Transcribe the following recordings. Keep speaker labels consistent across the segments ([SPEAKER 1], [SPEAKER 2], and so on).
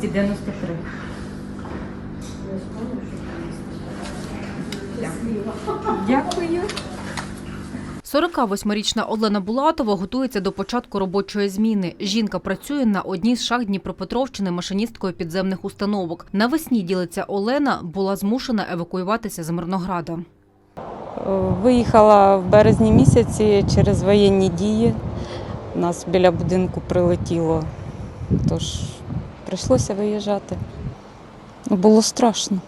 [SPEAKER 1] 293. Дякую.
[SPEAKER 2] 48-річна Олена Булатова готується до початку робочої зміни. Жінка працює на одній з шахт Дніпропетровщини машиністкою підземних установок. Навесні ділиться Олена, була змушена евакуюватися з Мирнограда.
[SPEAKER 3] Виїхала в березні місяці через воєнні дії. Нас біля будинку прилетіло, тож прийшлося виїжджати. Було страшно.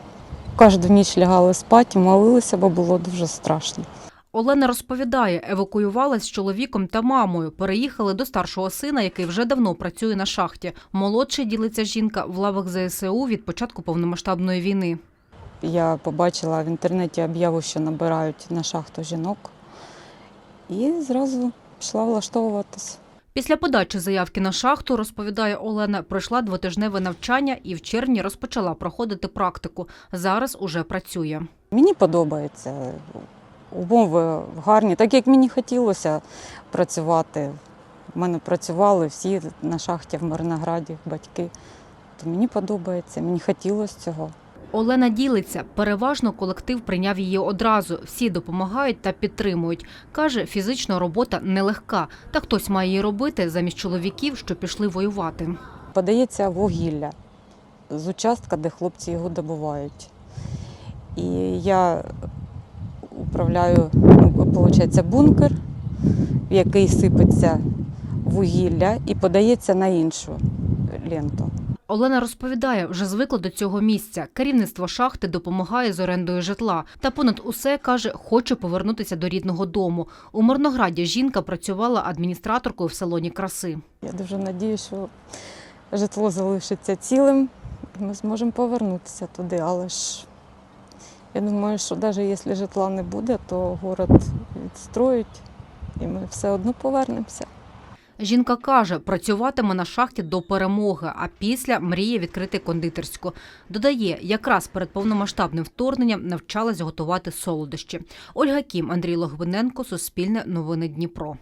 [SPEAKER 3] Кожну ніч лягали спати, молилися, бо було дуже страшно.
[SPEAKER 2] Олена розповідає, евакуювалась з чоловіком та мамою. Переїхали до старшого сина, який вже давно працює на шахті. Молодший ділиться жінка в лавах ЗСУ від початку повномасштабної війни.
[SPEAKER 3] Я побачила в інтернеті об'яву, що набирають на шахту жінок, і зразу пішла влаштовуватися.
[SPEAKER 2] Після подачі заявки на шахту, розповідає Олена, пройшла двотижневе навчання і в червні розпочала проходити практику. Зараз уже працює.
[SPEAKER 3] Мені подобається. Умови гарні, так як мені хотілося працювати. У мене працювали всі на шахті в Мирнограді, батьки. То мені подобається, мені хотілося цього.
[SPEAKER 2] Олена ділиться. Переважно колектив прийняв її одразу. Всі допомагають та підтримують. Каже, фізична робота нелегка, та хтось має її робити замість чоловіків, що пішли воювати.
[SPEAKER 3] Подається вугілля з участка, де хлопці його добувають. І я управляю, ну, виходить, бункер, в який сипеться вугілля і подається на іншу ленту.
[SPEAKER 2] Олена розповідає, вже звикла до цього місця. Керівництво шахти допомагає з орендою житла. Та понад усе каже, хоче повернутися до рідного дому. У Мирнограді жінка працювала адміністраторкою в салоні краси.
[SPEAKER 3] Я дуже сподіваюся, що житло залишиться цілим, і ми зможемо повернутися туди. Але ж я думаю, що навіть якщо житла не буде, то город відстроють і ми все одно повернемося.
[SPEAKER 2] Жінка каже, працюватиме на шахті до перемоги, а після мріє відкрити кондитерську. Додає, якраз перед повномасштабним вторгненням навчалась готувати солодощі. Ольга Кім, Андрій Логвиненко, Суспільне новини Дніпро.